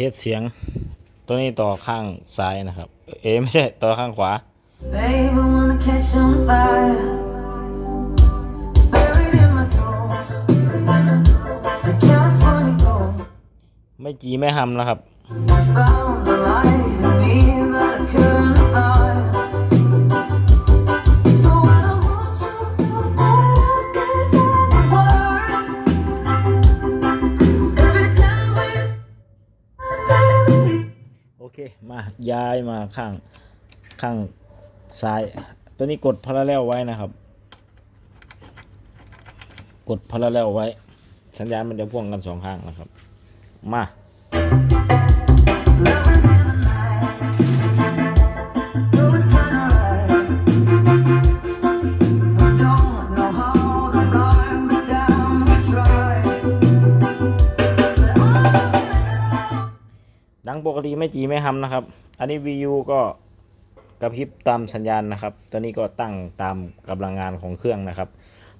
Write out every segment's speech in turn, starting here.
เทสเสียง ตัวนี้ต่อข้างซ้ายนะครับ เอ๊ะไม่ใช่ต่อข้างขวา Babe, I wanna catch on fire. It's buried in my soul. The California gold. ไม่จีไม่หำแล้วครับ เคมาย้ายมาข้างข้างซ้าย ตัวนี้กดพาราเรลไว้นะครับ กดพาราเรลไว้ สัญญาณมันจะพ่วงกันสองข้างนะครับ มา ดังปกติไม่จีไม่หำนะครับ อันนี้ VU ก็กระพริบตามสัญญาณนะครับ ตัวนี้ก็ตั้งตามกำลังงานของเครื่องนะครับ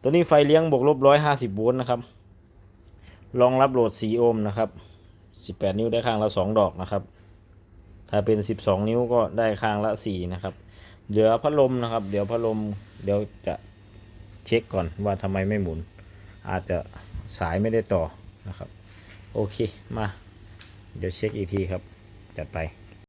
ตัวนี้ไฟเลี้ยงบวกลบร้อยหาสิบโวลต์นะครับ รองรับโหลด 4 โอห์มนะครับ18นิ้วได้ข้างละ2ดอกนะครับ ถ้าเป็น12นิ้วก็ได้ข้างละ4นะครับ เหลือพัดลมนะครับ เดี๋ยวพัดลมเดี๋ยวจะเช็คก่อนว่าทำไมไม่หมุน อาจจะสายไม่ได้ต่อนะครับ โอเคมา เดี๋ยวเช็คอีกทีครับ จัดไป